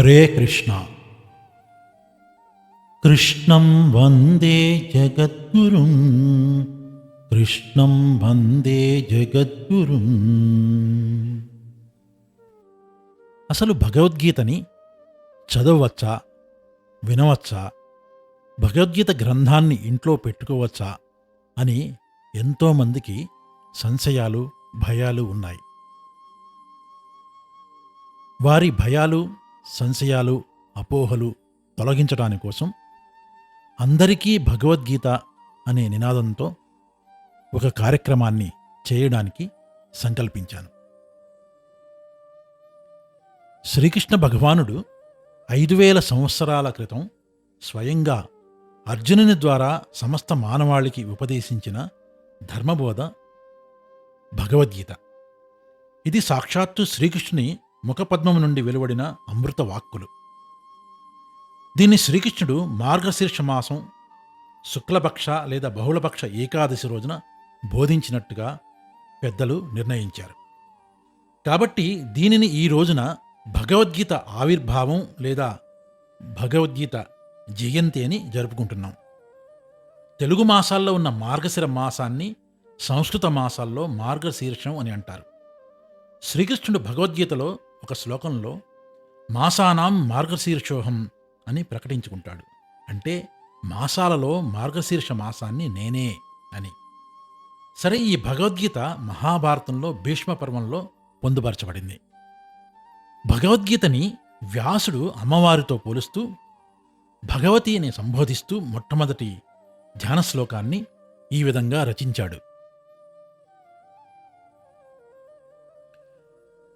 హరే కృష్ణ. కృష్ణం వందే జగద్గురుం. కృష్ణం వందే జగద్గురుం. అసలు భగవద్గీతని చదవచ్చా? వినవచ్చా? భగవద్గీత గ్రంథాన్ని ఇంట్లో పెట్టుకోవచ్చా? అని ఎంతోమందికి సంశయాలు భయాలు ఉన్నాయి. వారి భయాలు సంశయాలు అపోహలు తొలగించడాని కోసం అందరికీ భగవద్గీత అనే నినాదంతో ఒక కార్యక్రమాన్ని చేయడానికి సంకల్పించాను. శ్రీకృష్ణ భగవానుడు ఐదు వేల సంవత్సరాల క్రితం స్వయంగా అర్జునుని ద్వారా సమస్త మానవాళికి ఉపదేశించిన ధర్మబోధ భగవద్గీత. ఇది సాక్షాత్తు శ్రీకృష్ణుని ముఖపద్మం నుండి వెలువడిన అమృత వాక్కులు. దీన్ని శ్రీకృష్ణుడు మార్గశీర్ష మాసం శుక్లపక్ష లేదా బహుళపక్ష ఏకాదశి రోజున బోధించినట్టుగా పెద్దలు నిర్ణయించారు. కాబట్టి దీనిని ఈ రోజున భగవద్గీత ఆవిర్భావం లేదా భగవద్గీత జయంతి అని జరుపుకుంటున్నాం. తెలుగు మాసాల్లో ఉన్న మార్గశిర మాసాన్ని సంస్కృత మాసాల్లో మార్గశీర్షం అని అంటారు. శ్రీకృష్ణుడు భగవద్గీతలో ఒక శ్లోకంలో మాసానాం మార్గశీర్షోహం అని ప్రకటించుకుంటాడు. అంటే మాసాలలో మార్గశీర్ష మాసాన్ని నేనే అని. సరే ఈ భగవద్గీత మహాభారతంలో భీష్మ పర్వంలో పొందుపరచబడింది. భగవద్గీతని వ్యాసుడు అమ్మవారితో పోలుస్తూ భగవతిని సంబోధిస్తూ మొట్టమొదటి ధ్యాన శ్లోకాన్ని ఈ విధంగా రచించాడు.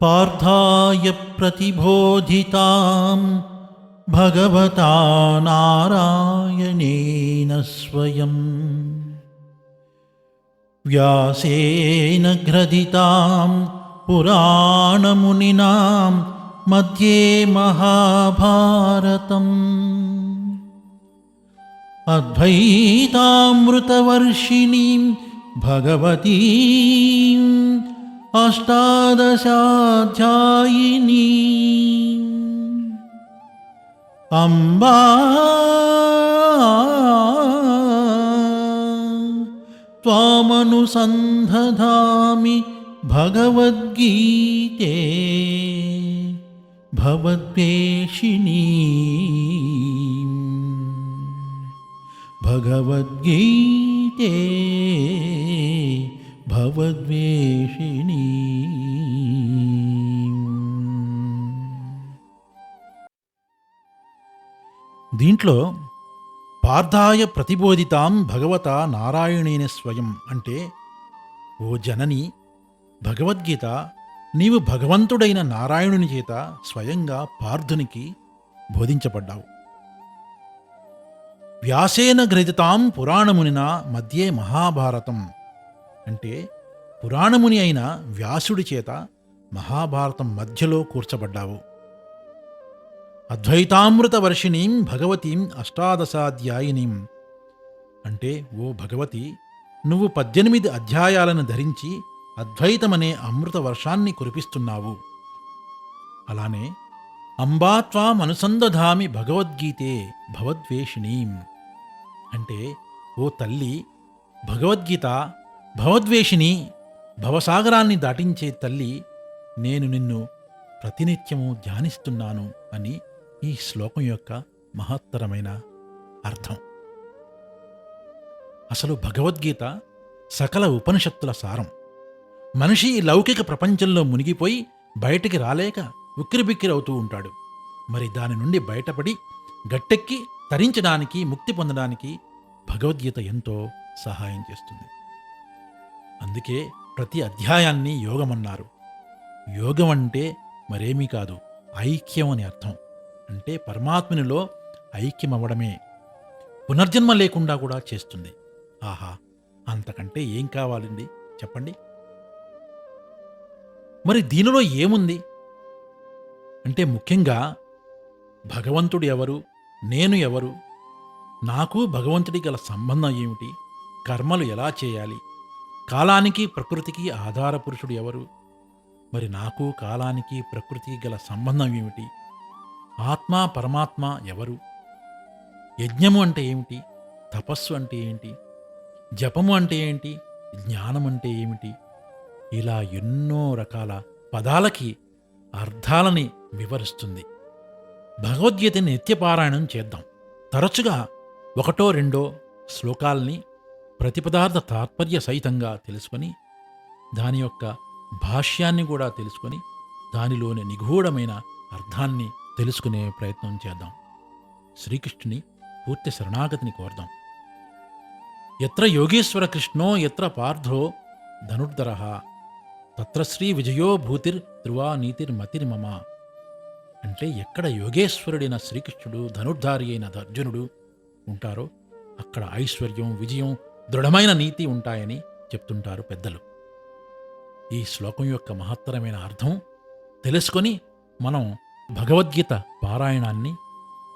पार्थाय प्रतिबोधितां भगवता नारायणेन स्वयम्। व्यासेन ग्रथितां पुराणमुनिनां मध्ये महाभारतम्। अद्वैतामृतवर्षिणीं भगवतीम् अष्टादशाध्यायिनी। अम्बा। त्वामनुसन्धधामि भगवद्गीते। भवद्वेषिणी भगवद्गीते। భవద్వేషిణీ దీంట్లో పార్థాయ ప్రతిబోధితాం భగవత నారాయణేన స్వయం అంటే ఓ జనని భగవద్గీత నీవు భగవంతుడైన నారాయణుని చేత స్వయంగా పార్థునికి బోధించబడ్డావు. వ్యాసేన గ్రహితాం పురాణమునిన మధ్యే మహాభారతం. అంటే పురాణముని అయిన వ్యాసుడి చేత మహాభారతం మధ్యలో కూర్చబడ్డావు. అద్వైతామృత వర్షిణీం భగవతీం అష్టాదశాధ్యాయినీం. అంటే ఓ భగవతి నువ్వు పద్దెనిమిది అధ్యాయాలను ధరించి అద్వైతమనే అమృత వర్షాన్ని కురిపిస్తున్నావు. అలానే అంబాత్వాం అనుసంధామి భగవద్గీతే భవద్వేషిణీం. అంటే ఓ తల్లి భగవద్గీత భవద్వేషిని భవసాగరాన్ని దాటించే తల్లి నేను నిన్ను ప్రతినిత్యము ధ్యానిస్తున్నాను అని ఈ శ్లోకం యొక్క మహత్తరమైన అర్థం. అసలు భగవద్గీత సకల ఉపనిషత్తుల సారం. మనిషి ఈ లౌకిక ప్రపంచంలో మునిగిపోయి బయటికి రాలేక ఉక్కిరిబిక్కిరవుతూ ఉంటాడు. మరి దాని నుండి బయటపడి గట్టెక్కి తరించడానికి ముక్తి పొందడానికి భగవద్గీత ఎంతో సహాయం చేస్తుంది. అందుకే ప్రతి అధ్యాయాన్ని యోగమన్నారు. యోగం అంటే మరేమీ కాదు ఐక్యం అని అర్థం. అంటే పరమాత్మునిలో ఐక్యమవ్వడమే. పునర్జన్మ లేకుండా కూడా చేస్తుంది. ఆహా అంతకంటే ఏం కావాలండి? చెప్పండి. మరి దీనిలో ఏముంది? అంటే ముఖ్యంగా భగవంతుడు ఎవరు? నేను ఎవరు? నాకు భగవంతుడి గల సంబంధం ఏమిటి? కర్మలు ఎలా చేయాలి? కాలానికి ప్రకృతికి ఆధార పురుషుడు ఎవరు? మరి నాకు కాలానికి ప్రకృతికి గల సంబంధం ఏమిటి? ఆత్మ పరమాత్మ ఎవరు? యజ్ఞము అంటే ఏమిటి? తపస్సు అంటే ఏంటి జపము అంటే ఏంటి జ్ఞానం అంటే ఏమిటి? ఇలా ఎన్నో రకాల పదాలకి అర్థాలని వివరిస్తుంది. భగవద్గీతని నిత్యపారాయణం చేద్దాం. తరచుగా ఒకటో రెండో శ్లోకాల్ని ప్రతిపదార్థ తాత్పర్య సహితంగా తెలుసుకొని దాని యొక్క భాష్యాన్ని కూడా తెలుసుకొని దానిలోని నిగూఢమైన అర్థాన్ని తెలుసుకునే ప్రయత్నం చేద్దాం. శ్రీకృష్ణుని పూర్తి శరణాగతిని కోరదాం. ఎత్ర యోగేశ్వర కృష్ణో ఎత్ర పార్థో ధనుర్ధర తత్ర శ్రీ విజయో భూతిర్ ధ్రువా నీతిర్మతిర్మమ అంటే ఎక్కడ యోగేశ్వరుడైన శ్రీకృష్ణుడు ధనుర్ధారి అయిన అర్జునుడు ఉంటారో అక్కడ ఐశ్వర్యం విజయం దృఢమైన నీతి ఉంటాయని చెప్తుంటారు పెద్దలు. ఈ శ్లోకం యొక్క మహత్తరమైన అర్థం తెలుసుకొని మనం భగవద్గీత పారాయణాన్ని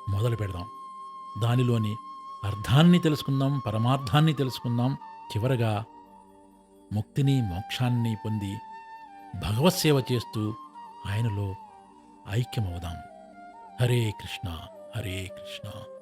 మొదలు పెడదాం. దానిలోని అర్థాన్ని తెలుసుకుందాం పరమార్థాన్ని తెలుసుకుందాం. చివరగా ముక్తిని మోక్షాన్ని పొంది భగవత్ సేవ చేస్తూ ఆయనలో ఐక్యమవుదాం. హరే కృష్ణ హరే కృష్ణ.